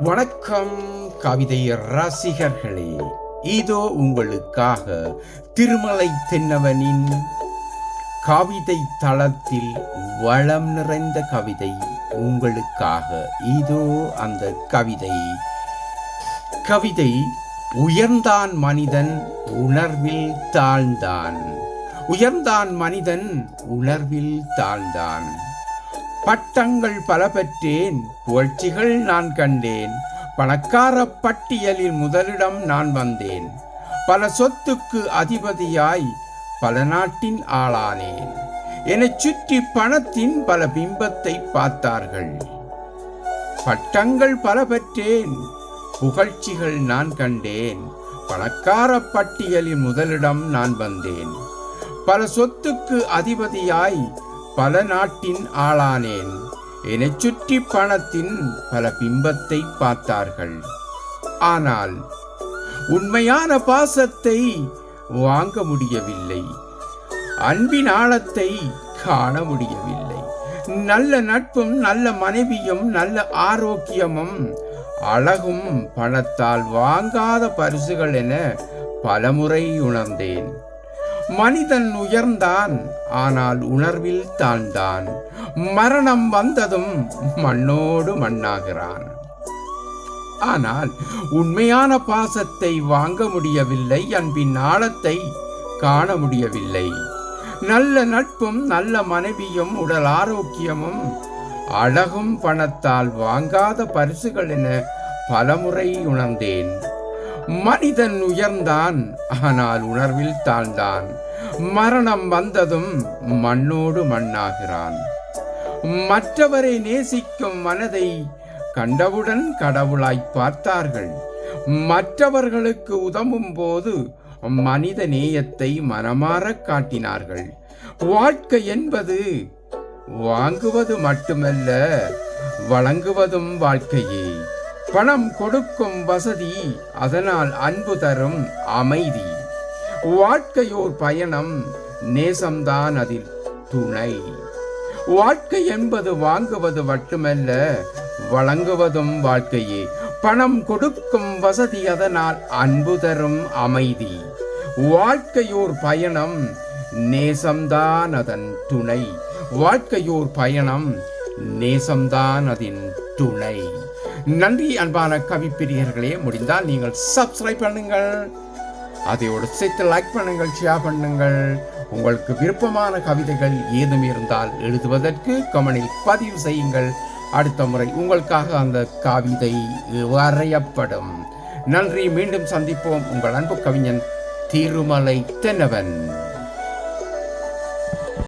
வணக்கம் கவிதை ரசிகர்களே. இதோ உங்களுக்காக திருமலை தென்னவனின் கவிதை தளத்தில் வளம் நிறைந்த கவிதை உங்களுக்காக. இதோ அந்த கவிதை. கவிதை உயர்ந்தான் மனிதன் உணர்வில் தாழ்ந்தான். உயர்ந்தான் மனிதன் உணர்வில் தாழ்ந்தான். பட்டங்கள் பல பெற்றேன் புகழ்ச்சிகள் நான் கண்டேன். பணக்கார பட்டியலில் முதலிடம் நான் வந்தேன். பல சொத்துக்கு அதிபதியாய் பல நாட்டின் ஆளானேன். என்னைச் சுற்றி பணத்தின் பல பிம்பத்தை பார்த்தார்கள். பட்டங்கள் பல பெற்றேன் புகழ்ச்சிகள் நான் கண்டேன். பணக்கார பட்டியலில் முதலிடம் நான் வந்தேன். பல சொத்துக்கு அதிபதியாய் பல நாட்டின் ஆளானேன். என்னைச் சுற்றி பணத்தின் பல பிம்பத்தை பார்த்தார்கள். ஆனால் உண்மையான பாசத்தை வாங்க முடியவில்லை. அன்பின் ஆழத்தை காண முடியவில்லை. நல்ல நட்பும் நல்ல மனைவியும் நல்ல ஆரோக்கியமும் அழகும் பணத்தால் வாங்காத பரிசுகள் என பலமுறை உணர்ந்தேன். மனிதன் உயர்ந்தான் ஆனால் உணர்வில் தாழ்ந்தான். மரணம் வந்ததும் மண்ணோடு மண்ணாகிறான். ஆனால் உண்மையான பாசத்தை வாங்க முடியவில்லை அன்பின் ஆழத்தை காண முடியவில்லை. நல்ல நட்பும் நல்ல மனைவியும் உடல் ஆரோக்கியமும் அழகும் பணத்தால் வாங்காத பரிசுகள் என பலமுறை உணர்ந்தேன். மனிதன் உயர்ந்தான் ஆனால் உணர்வில் தாழ்ந்தான். மரணம் வந்ததும் மண்ணோடு மண்ணாகிறான். மற்றவரை நேசிக்கும் மனதை கண்டவுடன் கடவுளாய் பார்த்தார்கள். மற்றவர்களுக்கு உதவும் போது மனித நேயத்தை மனமாறக் காட்டினார்கள். வாழ்க்கை என்பது வாங்குவது மட்டுமல்ல வழங்குவதும் வாழ்க்கையே. பணம் கொடுக்கும் வசதி அதனால் அன்பு தரும் அமைதி. வாழ்க்கையோர் பயணம் நேசம்தான் அதில் துணை. வாழ்க்கை என்பது வாங்குவது மட்டுமல்ல வழங்குவதும் வாழ்க்கையே. பணம் கொடுக்கும் வசதி அதனால் அன்பு தரும் அமைதி. வாழ்க்கையோர் பயணம் நேசம்தான் அதன் துணை. வாழ்க்கையோர் பயணம் நேசம்தான் அதன் துணை. நன்றி அன்பான கவிப்பிரியர்களே முடிந்தால் நீங்கள் சப்ஸ்கிரைப் பண்ணுங்கள். அதையோடு சேர்த்து லைக் பண்ணுங்கள் ஷேர் பண்ணுங்கள். உங்களுக்கு விருப்பமான கவிதைகள் ஏதும் இருந்தால் எழுதுவதற்கு கமனில் பதிவு செய்யுங்கள். அடுத்த முறை உங்களுக்காக அந்த கவிதை வரையப்படும். நன்றி மீண்டும் சந்திப்போம். உங்கள் அன்பு கவிஞன் திருமலை தென்னவன்.